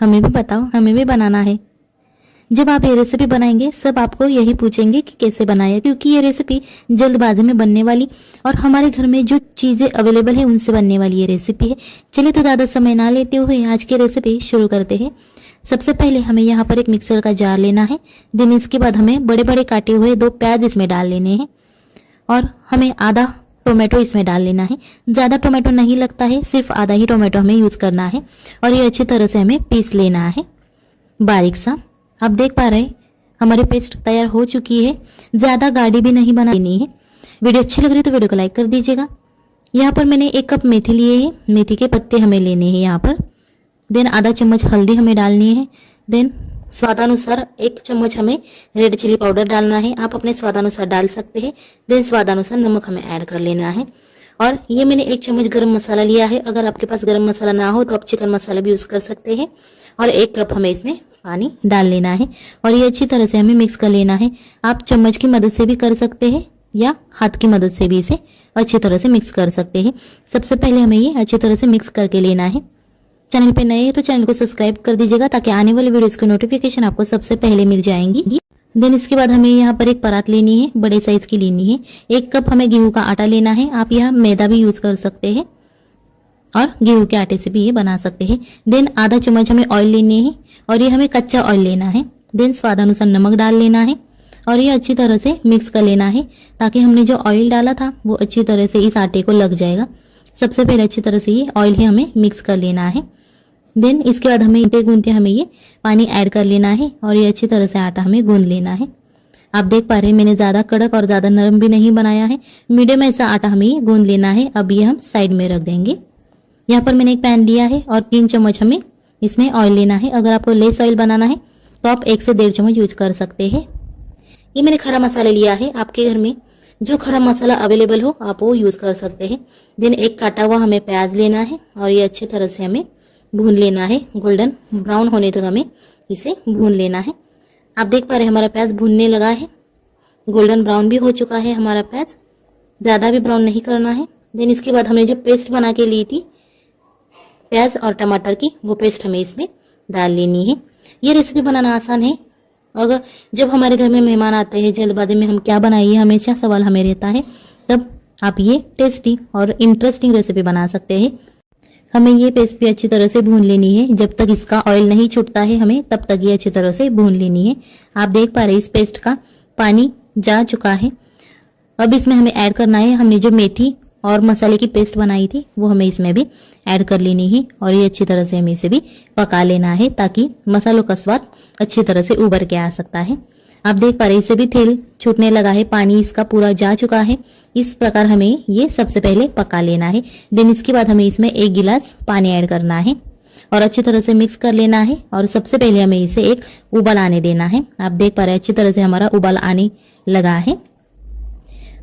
हमें भी बताओ, हमें भी बनाना है। जब आप ये रेसिपी बनाएँगे, सब आपको यही पूछेंगे कि कैसे बनाया, क्योंकि ये रेसिपी जल्दबाजी में बनने वाली और हमारे घर में जो चीज़ें अवेलेबल है, उनसे बनने वाली ये रेसिपी है। चलिए तो ज़्यादा समय ना लेते हुए आज की रेसिपी शुरू करते हैं। सबसे पहले हमें यहाँ पर एक मिक्सर का जार लेना है। देन इसके बाद हमें बड़े बड़े काटे हुए दो प्याज इसमें डाल लेने हैं। और हमें आधा टोमेटो इसमें डाल लेना है। ज़्यादा टोमेटो नहीं लगता है, सिर्फ़ आधा ही टोमेटो हमें यूज़ करना है और ये अच्छी तरह से हमें पीस लेना है। बारीक सा। आप देख पा रहे हमारी पेस्ट तैयार हो चुकी है। ज़्यादा गाढ़ी भी नहीं बना लेनी है। वीडियो अच्छी लग रही है तो वीडियो को लाइक कर दीजिएगा। यहाँ पर मैंने एक कप मेथी लिए है। मेथी के पत्ते हमें लेने हैं यहाँ पर। देन आधा चम्मच हल्दी हमें डालनी है। देन स्वादानुसार एक चम्मच हमें रेड चिली पाउडर डालना है। आप अपने स्वादानुसार डाल सकते हैं। देन स्वादानुसार नमक हमें ऐड कर लेना है। और ये मैंने एक चम्मच गरम मसाला लिया है। अगर आपके पास गरम मसाला ना हो तो आप चिकन मसाला भी यूज़ कर सकते हैं। और एक कप हमें इसमें पानी डाल लेना है। और ये अच्छी तरह से हमें मिक्स कर लेना है। आप चम्मच की मदद से भी कर सकते हैं, या हाथ की मदद से भी इसे अच्छी तरह से मिक्स कर सकते हैं। सबसे पहले हमें ये अच्छी तरह से मिक्स करके लेना है। चैनल पे नए हैं तो चैनल को सब्सक्राइब कर दीजिएगा ताकि आने वाले वीडियोस की नोटिफिकेशन आपको सबसे पहले मिल जाएँगी। देन इसके बाद हमें यहाँ पर एक परात लेनी है, बड़े साइज़ की लेनी है। एक कप हमें गेहूँ का आटा लेना है। आप यहाँ मैदा भी यूज़ कर सकते हैं और गेहूँ के आटे से भी ये बना सकते हैं। देन आधा चम्मच हमें ऑयल लेनी है और ये हमें कच्चा ऑयल लेना है। देन स्वाद अनुसार नमक डाल लेना है और ये अच्छी तरह से मिक्स कर लेना है ताकि हमने जो ऑयल डाला था वो अच्छी तरह से इस आटे को लग जाएगा। सबसे पहले अच्छी तरह से ये ऑयल ही हमें मिक्स कर लेना है। देन इसके बाद हमें इतने गूंदते हमें ये पानी ऐड कर लेना है और ये अच्छी तरह से आटा हमें गूंद लेना है। आप देख पा रहे हैं, मैंने ज़्यादा कड़क और ज़्यादा नरम भी नहीं बनाया है। मीडियम ऐसा आटा हमें ये गूंद लेना है। अब ये हम साइड में रख देंगे। यहाँ पर मैंने एक पैन लिया है और तीन चम्मच हमें इसमें ऑयल लेना है। अगर आपको लेस ऑयल बनाना है तो आप एक से डेढ़ चम्मच यूज़ कर सकते हैं। ये मैंने खड़ा मसाला लिया है। आपके घर में जो खड़ा मसाला अवेलेबल हो, आप वो यूज़ कर सकते हैं। देन एक काटा हुआ हमें प्याज लेना है और ये अच्छी तरह से हमें भून लेना है गोल्डन ब्राउन होने तक हमें इसे भून लेना है। आप देख पा रहे हैं हमारा प्याज भूनने लगा है। गोल्डन ब्राउन भी हो चुका है हमारा प्याज। ज़्यादा भी ब्राउन नहीं करना है। देन इसके बाद हमने जो पेस्ट बना के ली थी, प्याज और टमाटर की, वो पेस्ट हमें इसमें डाल लेनी है। ये रेसिपी बनाना आसान है। अगर जब हमारे घर में मेहमान आते हैं, जल्दबाजी में हम क्या बनाइए, हमेशा सवाल हमें रहता है, तब आप ये टेस्टी और इंटरेस्टिंग रेसिपी बना सकते हैं। हमें ये पेस्ट भी अच्छी तरह से भून लेनी है। जब तक इसका ऑयल नहीं छूटता है हमें, तब तक ये अच्छी तरह से भून लेनी है। आप देख पा रहे इस पेस्ट का पानी जा चुका है। अब इसमें हमें ऐड करना है हमने जो मेथी और मसाले की पेस्ट बनाई थी, वो हमें इसमें भी ऐड कर लेनी है और ये अच्छी तरह से हमें इसे भी पका लेना है ताकि मसालों का स्वाद अच्छी तरह से उभर के आ सकता है। आप देख पा रहे इसे भी तेल छूटने लगा है, पानी इसका पूरा जा चुका है। इस प्रकार हमें ये सबसे पहले पका लेना है। देन इसके बाद हमें इसमें एक गिलास पानी ऐड करना है और अच्छी तरह से मिक्स कर लेना है और सबसे पहले हमें इसे एक उबाल आने देना है। आप देख पा रहे अच्छी तरह से हमारा उबाल आने लगा है।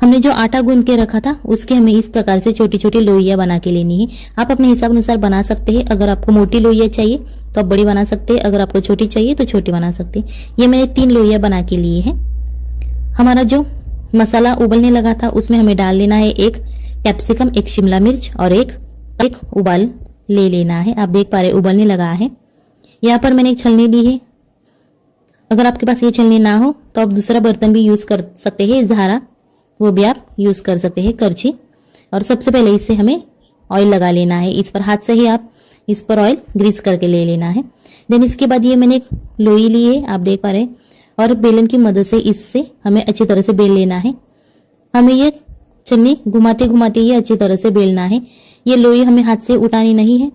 हमने जो आटा गूंद के रखा था, उसके हमें इस प्रकार से छोटी छोटी लोहिया बना के लेनी है। आप अपने हिसाब अनुसार बना सकते हैं। अगर आपको मोटी लोइया चाहिए तो आप बड़ी बना सकते हैं। अगर आपको छोटी चाहिए तो छोटी बना सकते हैं। ये मैंने तीन लोइया बना के लिए है। हमारा जो मसाला उबलने लगा था, उसमें हमें डाल लेना है एक कैप्सिकम, एक शिमला मिर्च और एक एक उबाल ले लेना है। आप देख पा रहे उबलने लगा है। यहाँ पर मैंने एक छलनी ली है। अगर आपके पास ये छलनी ना हो तो आप दूसरा बर्तन भी यूज़ कर सकते हैं झारा वो भी आप यूज़ कर सकते हैं करछी। और सबसे पहले इससे हमें ऑयल लगा लेना है। इस पर हाथ से ही आप इस पर ऑयल ग्रीस करके ले लेना है। देन इसके बाद ये मैंने एक लोई ली है, आप देख पा रहे हैं। और बेलन की मदद से इससे हमें अच्छी तरह से बेल लेना है। हमें ये चन्नी घुमाते घुमाते ये अच्छी तरह से बेलना है। ये लोई हमें हाथ से उठानी नहीं है।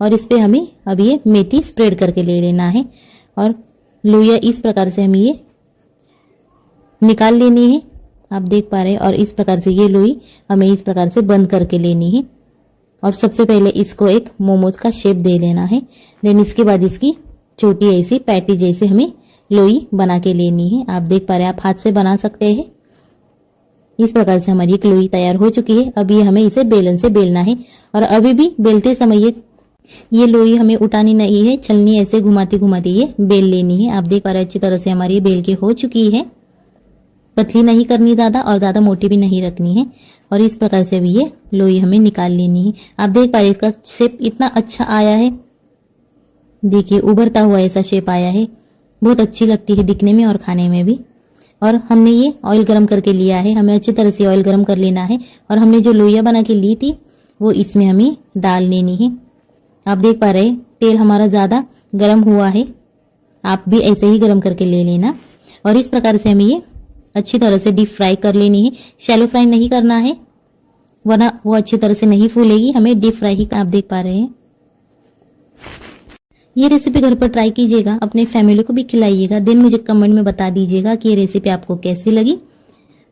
और इस पर हमें अब ये मेथी स्प्रेड करके ले लेना है। और लोइया इस प्रकार से हमें ये निकाल लेनी है। आप देख पा रहे हैं और इस प्रकार से ये लोई हमें इस प्रकार से बंद करके लेनी है। और सबसे पहले इसको एक मोमोज का शेप दे लेना है। देन इसके बाद इसकी छोटी ऐसी पैटी जैसे हमें लोई बना के लेनी है। आप देख पा रहे हैं, आप हाथ से बना सकते हैं। इस प्रकार से हमारी एक लोई तैयार हो चुकी है। अभी हमें इसे बेलन से बेलना है। और अभी भी बेलते समय ये ये लोई हमें उठानी नहीं है, छलनी ऐसे घुमाती घुमाती ये बेल लेनी है। आप देख पा रहे अच्छी तरह से हमारी बेल के हो चुकी है। पतली नहीं करनी ज़्यादा और ज़्यादा मोटी भी नहीं रखनी है। और इस प्रकार से भी ये लोई हमें निकाल लेनी है। आप देख पा रहे इसका शेप इतना अच्छा आया है। देखिए, उभरता हुआ ऐसा शेप आया है। बहुत अच्छी लगती है दिखने में और खाने में भी। और हमने ये ऑयल गरम करके लिया है। हमें अच्छी तरह से ऑयल गरम कर लेना है। और हमने जो लोइया बना के ली थी, वो इसमें हमें डाल लेनी है। आप देख पा रहे तेल हमारा ज़्यादा गर्म हुआ है। आप भी ऐसे ही गर्म करके ले लेना। और इस प्रकार से हमें ये अच्छी तरह से डीप फ्राई कर लेनी है। शैलो फ्राई नहीं करना है, वरना वो अच्छी तरह से नहीं फूलेगी। हमें डीप फ्राई ही आप देख पा रहे हैं। ये रेसिपी घर पर ट्राई कीजिएगा, अपने फैमिली को भी खिलाइएगा। दिन मुझे कमेंट में बता दीजिएगा कि ये रेसिपी आपको कैसी लगी।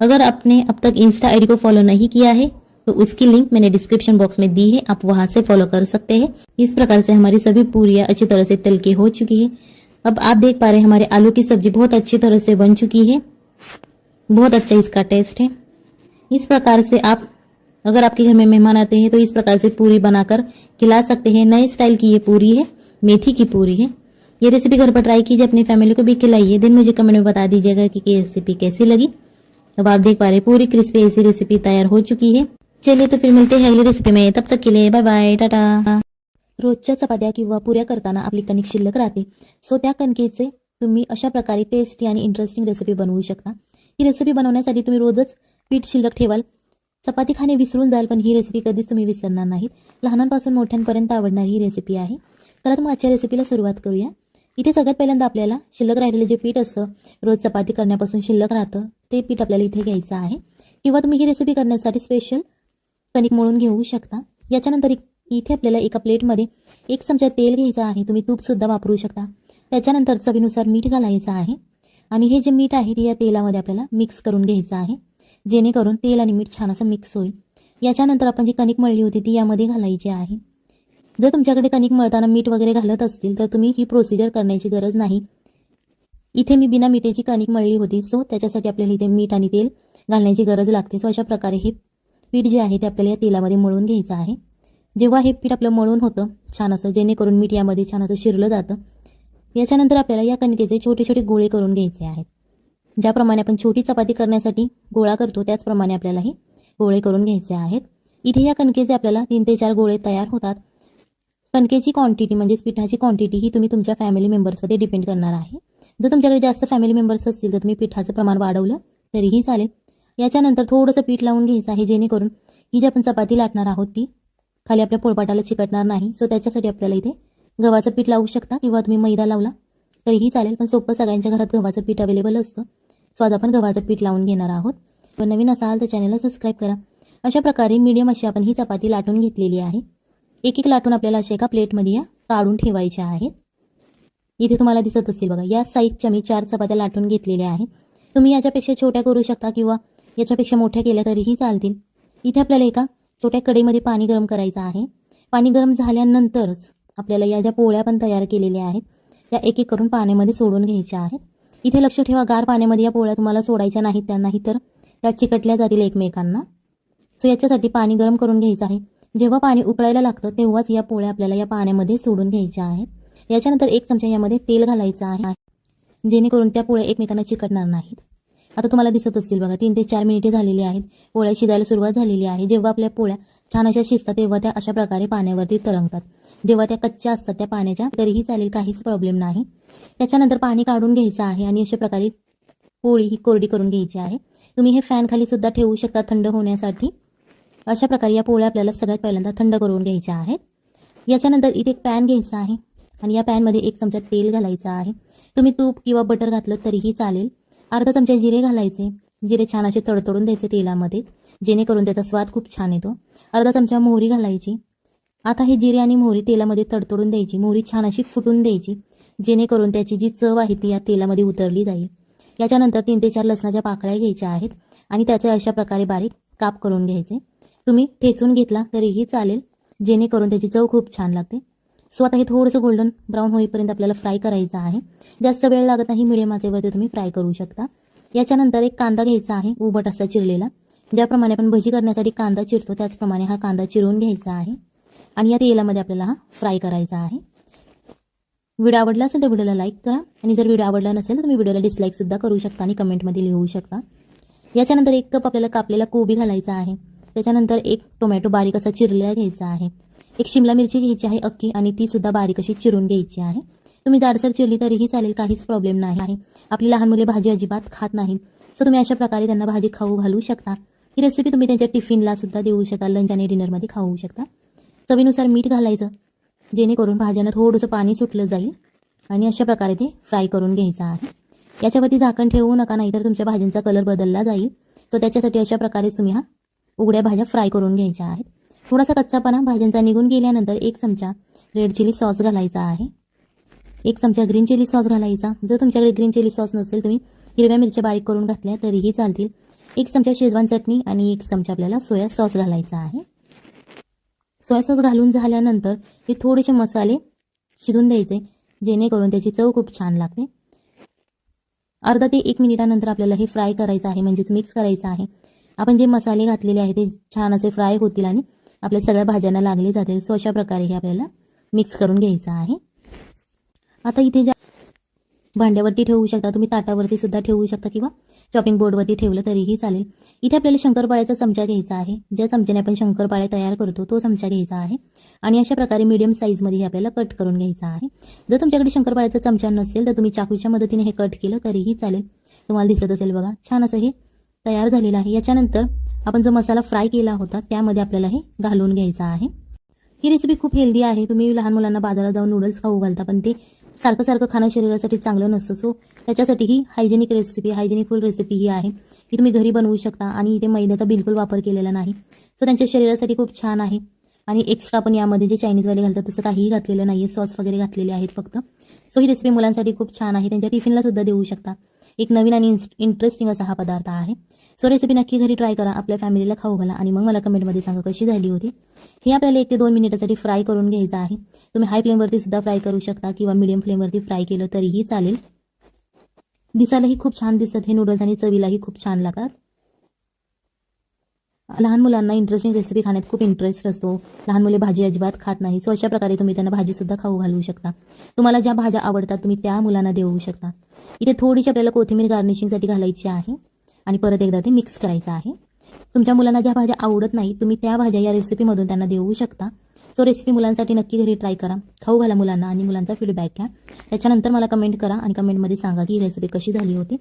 अगर आपने अब तक इंस्टा आईडी को फॉलो नहीं किया है तो उसकी लिंक मैंने डिस्क्रिप्शन बॉक्स में दी है। आप वहाँ से फॉलो कर सकते हैं। इस प्रकार से हमारी सभी पूरियाँ अच्छी तरह से तल के हो चुकी है। अब आप देख पा रहे हैं, हमारे आलू की सब्ज़ी बहुत अच्छी तरह से बन चुकी है। बहुत अच्छा इसका टेस्ट है। इस प्रकार से आप, अगर आपके घर में मेहमान आते हैं तो इस प्रकार से पूरी बनाकर खिला सकते हैं। नए स्टाइल की ये पूरी है, मेथी की पूरी है। ये रेसिपी घर पर ट्राई कीजिए, अपनी फैमिली को भी खिलाइए। दिन मुझे कमेंट में बता दीजिएगा कि ये रेसिपी कैसी लगी। अब आप देख पा रहे पूरी क्रिस्पी ऐसी रेसिपी तैयार हो चुकी है। चलिए तो फिर मिलते हैं अगली रेसिपी में। तब तक के लिए बाय बाय टाटा रोजच्या चपात्या किंवा पुऱ्या करताना आपली कणिक शिल्लक राहते. सो त्या कणकेचे तुम्ही अशा प्रकारे टेस्टी आणि इंटरेस्टिंग रेसिपी बनवू शकता. ही रेसिपी बनवण्यासाठी तुम्ही रोजच पीठ शिल्लक ठेवाल. चपाती खाणे विसरून जाल पण ही रेसिपी कधीच तुम्ही विसरणार नाहीत. लहानांपासून मोठ्यांपर्यंत आवडणारी ही रेसिपी आहे. चला तर मग आजच्या रेसिपीला सुरुवात करूया. इथे सगळ्यात पहिल्यांदा आपल्याला शिल्लक राहिलेलं जे पीठ असतं रोज चपाती करण्यापासून शिल्लक राहतं ते पीठ आपल्याला इथे घ्यायचं आहे. किंवा तुम्ही ही रेसिपी करण्यासाठी स्पेशल कणिक मळून घेऊ शकता. याच्यानंतर इ- इथे आपल्याला एका प्लेटमध्ये एक चमचा तेल घ्यायचं आहे. तुम्ही तूपसुद्धा वापरू शकता. त्याच्यानंतर चवीनुसार मीठ घालायचं आहे. आणि हे जे मीठ आहे ते या तेलामध्ये आपल्याला मिक्स करून घ्यायचं आहे. जेणेकरून तेल आणि मीठ छान असं मिक्स होईल. याच्यानंतर आपण जी कणिक मळली होती ती यामध्ये घालायची आहे. जर तुमच्याकडे कणिक मळताना मीठ वगैरे घालत असतील तर तुम्ही ही प्रोसिजर करण्याची गरज नाही. इथे मी बिना मिठाची कणिक मळली होती सो त्याच्यासाठी आपल्याला इथे मीठ आणि तेल घालण्याची गरज लागते. सो अशा प्रकारे हे पीठ जे आहे ते आपल्याला या तेलामध्ये मळून घ्यायचं आहे. जेव्हा हे पीठ आपलं मळून होतं छान असं जेणेकरून मीठ यामध्ये छान असं शिरलं जातं याच्यानंतर आपल्याला या कणकेचे छोटे छोटे गोळे करून घ्यायचे आहेत. ज्याप्रमाणे आपण छोटी चपाती करण्यासाठी गोळा करतो त्याचप्रमाणे आपल्याला हे गोळे करून घ्यायचे आहेत. इथे या कणकेचे आपल्याला तीन ते चार गोळे तयार होतात. कणकेची क्वांटिटी म्हणजेच पिठाची क्वांटिटी ही तुम्ही तुमच्या फॅमिली मेंबर्समध्ये डिपेंड करणार आहे. जर तुमच्याकडे जास्त फॅमिली मेंबर्स असतील तर तुम्ही पिठाचं प्रमाण वाढवलं तरीही चालेल. याच्यानंतर थोडंसं पीठ लावून घ्यायचं आहे जेणेकरून ही जी आपण चपाती लाटणार आहोत ती खाली आपल्या पोळपाटाला चिकटणार नाही. सो त्याच्यासाठी आपल्याला इथे गव्हाचं पीठ लावू शकता किंवा तुम्ही मैदा लावला तरीही चालेल पण सोपं सगळ्यांच्या घरात गव्हाचं पीठ अवेलेबल असतं. सो आज आपण गव्हाचं पीठ लावून घेणार आहोत. पण नवीन असाल तर चॅनलला सबस्क्राईब करा. अशा प्रकारे मीडियम अशी आपण ही चपाती लाटून घेतलेली आहे. एक एक लाटून आपल्याला अशा एका प्लेटमध्ये या काढून ठेवायच्या आहेत. इथे तुम्हाला दिसत असेल बघा या साईजच्या मी चार चपात्या लाटून घेतलेल्या आहेत. तुम्ही याच्यापेक्षा छोट्या करू शकता किंवा याच्यापेक्षा मोठ्या केल्या तरीही चालतील. इथे आपल्याला एका छोट्या कडेमध्ये पाणी गरम करायचं आहे. पाणी गरम झाल्यानंतरच आपल्याला या ज्या पोळ्या पण तयार केलेल्या आहेत या एक एक करून पाण्यामध्ये सोडून घ्यायच्या आहेत. इथे लक्ष ठेवा गार पाण्यामध्ये या पोळ्या तुम्हाला सोडायच्या नाहीत त्या नाही तर त्या चिकटल्या जातील एकमेकांना. सो याच्यासाठी पाणी गरम करून घ्यायचं आहे. जेव्हा पाणी उकळायला लागतं तेव्हाच या पोळ्या आपल्याला या पाण्यामध्ये सोडून घ्यायच्या आहेत. याच्यानंतर एक चमचा यामध्ये तेल घालायचं आहे जेणेकरून त्या पोळ्या एकमेकांना चिकटणार नाहीत. आता तुम्हाला दिसत असतील बघा तीन ते चार मिनिटे झालेली आहेत. पोळ्या शिजायला सुरुवात झालेली आहे. जेव्हा आपल्या पोळ्या छान अशा शिजतात तेव्हा त्या अशा प्रकारे पाण्यावरती तरंगतात. जेव्हा त्या कच्च्या असतात त्या पाण्याच्या तरीही चालेल काहीच प्रॉब्लेम नाही. त्याच्यानंतर पाणी काढून घ्यायचं आहे आणि अशा प्रकारे पोळी ही कोरडी करून घ्यायची आहे. तुम्ही हे फॅन खाली सुद्धा ठेवू शकता थंड होण्यासाठी. अशा प्रकारे या पोळ्या आपल्याला सगळ्यात पहिल्यांदा थंड करून घ्यायच्या आहेत. याच्यानंतर इथे एक पॅन घ्यायचा आहे आणि या पॅनमध्ये एक चमचा तेल घालायचं आहे. तुम्ही तूप किंवा बटर घातलं तरीही चालेल. अर्धा चमचा जिरे घालायचे. जिरे छान असे तडतडून द्यायचे तेलामध्ये. जेणेकरून त्याचा स्वाद खूप छान येतो. अर्धा चमचा मोहरी घालायची. आता हे जिरे आणि मोहरी तेलामध्ये तडतडून द्यायची. मोहरी छान अशी फुटून द्यायची जेणेकरून त्याची जी चव आहे ती या तेलामध्ये उतरली जाईल. याच्यानंतर तीन ते चार लसणाच्या पाकळ्या घ्यायच्या आहेत आणि त्याचे अशा प्रकारे बारीक काप करून घ्यायचे. तुम्ही ठेचून घेतला तरीही चालेल जेणेकरून त्याची चव खूप छान लागते. सो आता हे थोडंसं गोल्डन ब्राऊन होईपर्यंत आपल्याला फ्राय करायचं आहे. जास्त वेळ लागत नाही मिडियम आचेवरती तुम्ही फ्राय करू शकता. याच्यानंतर एक कांदा घ्यायचा आहे उबट असा चिरलेला. ज्याप्रमाणे आपण भजी करण्यासाठी कांदा चिरतो त्याचप्रमाणे हा कांदा चिरून घ्यायचा आहे. आणि या तेलामध्ये आपल्याला हा फ्राय करायचा आहे. व्हिडिओ आवडला असेल तर व्हिडिओला लाईक करा. आणि जर व्हिडिओ आवडला नसेल तर तुम्ही व्हिडिओला डिसलाईकसुद्धा करू शकता आणि कमेंटमध्ये लिहू शकता. याच्यानंतर एक कप आपल्याला कापलेला कोबी घालायचा आहे. त्याच्यानंतर एक टोमॅटो बारीक असा चिरलेला घ्यायचा आहे. एक शिमला मिरची घ्यायची आहे अक्की आणि ती सुद्धा बारीक अशी चिरून घ्यायची आहे. तुम्ही जाडसर चिरली तरीही चालेल काहीच प्रॉब्लेम नाही आहे. आपली लहान मुले भाजी अजिबात खात नाहीत. सो तुम्ही अशा प्रकारे त्यांना भाजी खाऊ घालू शकता. ही रेसिपी तुम्ही त्यांच्या टिफिनला सुद्धा देऊ शकता लंच आणि डिनरमध्ये खाऊ शकता. चवीनुसार मीठ घालायचं. जेणेकरून भाज्यांना थोडंसं पाणी सुटलं जाईल आणि अशा प्रकारे ते फ्राय करून घ्यायचं आहे. याच्यावरती झाकण ठेवू नका नाहीतर तुमच्या भाज्यांचा कलर बदलला जाईल. सो त्याच्यासाठी अशा प्रकारे तुम्ही हा उघड्या भाज्या फ्राय करून घ्यायच्या आहेत. थोडासा कच्चापणा भाज्यांचा निघून गेल्यानंतर एक चमचा रेड चिली सॉस घालायचा आहे. एक चमचा ग्रीन चिली सॉस घालायचा. जर तुमच्याकडे ग्रीन चिली सॉस नसेल तुम्ही हिरव्या मिरच्या बारीक करून घातल्या तरीही चालतील. एक चमचा शेजवान चटणी आणि एक चमचा आपल्याला सोया सॉस घालायचा आहे. सोया सॉस घालून झाल्यानंतर हे थोडेसे मसाले शिजून द्यायचे जेणेकरून त्याची चव खूप छान लागते. अर्धा ते एक मिनिटानंतर आपल्याला हे फ्राय करायचं आहे म्हणजेच मिक्स करायचं आहे. आपण जे मसाले घातलेले आहे ते छान असे फ्राय होतील आणि आपल्या सगळ्या भाज्यांना लागले जातील. सो अशा प्रकारे हे आपल्याला मिक्स करून घ्यायचं आहे. आता इथे जे भांड्यावरती ठेवू शकता. तुम्ही ताटावरती सुद्धा ठेवू शकता किंवा चॉपिंग बोर्डवरती ठेवलं तरीही चालेल. इथे आपल्याला शंकरपाळ्याचा चमचा घ्यायचा आहे. ज्या चमच्याने आपण शंकरपाळे तयार करतो तो चमचा घ्यायचा आहे. आणि अशा प्रकारे मीडियम साईजमध्ये हे आपल्याला कट करून घ्यायचा आहे. जर तुमच्याकडे शंकरपाळ्याचा चमचा नसेल तर तुम्ही चाकूच्या मदतीने हे कट केलं तरीही चालेल. तुम्हाला दिसत असेल बघा छान असं हे तयार झालेलं आहे. याच्यानंतर आपण जो मसाला फ्राय केला होता त्यामध्ये आपल्याला हे घालून घ्यायचा आहे. ही रेसिपी खूप हेल्दी आहे. तुम्ही लहान मुलांना बाजारात जाऊन नूडल्स खाऊ घालता पण ते सारखं सारखं खाणं शरीरासाठी चांगलं नसतं. सो त्याच्यासाठी ही hygienic recipe hygienic full recipe ही आहे की तुम्ही घरी बनवू शकता आणि इथे मैद्याचा बिलकुल वापर केलेला नाही. सो त्यांच्या शरीरासाठी खूप छान आहे. आणि एक्स्ट्रा पण यामध्ये जे चायनीजवाले घालतात तसं काहीही घातलेलं नाही आहे सॉस वगैरे घातलेले आहेत फक्त. सो ही रेसिपी मुलांसाठी खूप छान आहे. त्यांच्या टिफिनला सुद्धा देऊ शकता. एक नवीन आणि इंटरेस्टिंग असा हा पदार्थ आहे. सो रेसिपी नक्की घरी ट्राय करा आपल्या फॅमिलीला खाऊ घाला आणि मग मला कमेंटमध्ये सांगा कशी झाली होती. हे आपल्याला एक ते दोन मिनिटासाठी फ्राय करून घ्यायचं आहे. तुम्ही हाय फ्लेमवरती सुद्धा फ्राय करू शकता किंवा मिडियम फ्लेमवरती फ्राय केलं तरीही चालेल. दिसायलाही खूप छान दिसतात हे नूडल्स आणि चवीलाही खूप छान लागतात. लहान मुलांना इंटरेस्टिंग रेसिपी खाण्यात खूप इंटरेस्ट असतो. लहान मुले भाजी अजिबात खात नाही. सो अशा प्रकारे तुम्ही त्यांना भाजीसुद्धा खाऊ घालू शकता. तुम्हाला ज्या भाज्या आवडतात तुम्ही त्या मुलांना देऊ शकता. इथे थोडीशी आपल्याला कोथिंबीर गार्निशिंगसाठी घालायची आहे. आणि परत एकदा ते मिक्स करायचं आहे. तुमच्या मुलांना ज्या भाज्या आवडत नाही तुम्ही त्या भाज्या या रेसिपीमधून त्यांना देऊ शकता. सो रेसिपी मुलांसाठी नक्की घरी ट्राय करा. खाऊ घाला मुलांना आणि मुलांचा फीडबॅक घ्या. त्याच्यानंतर मला कमेंट करा आणि कमेंटमध्ये सांगा की ही रेसिपी कशी झाली होती.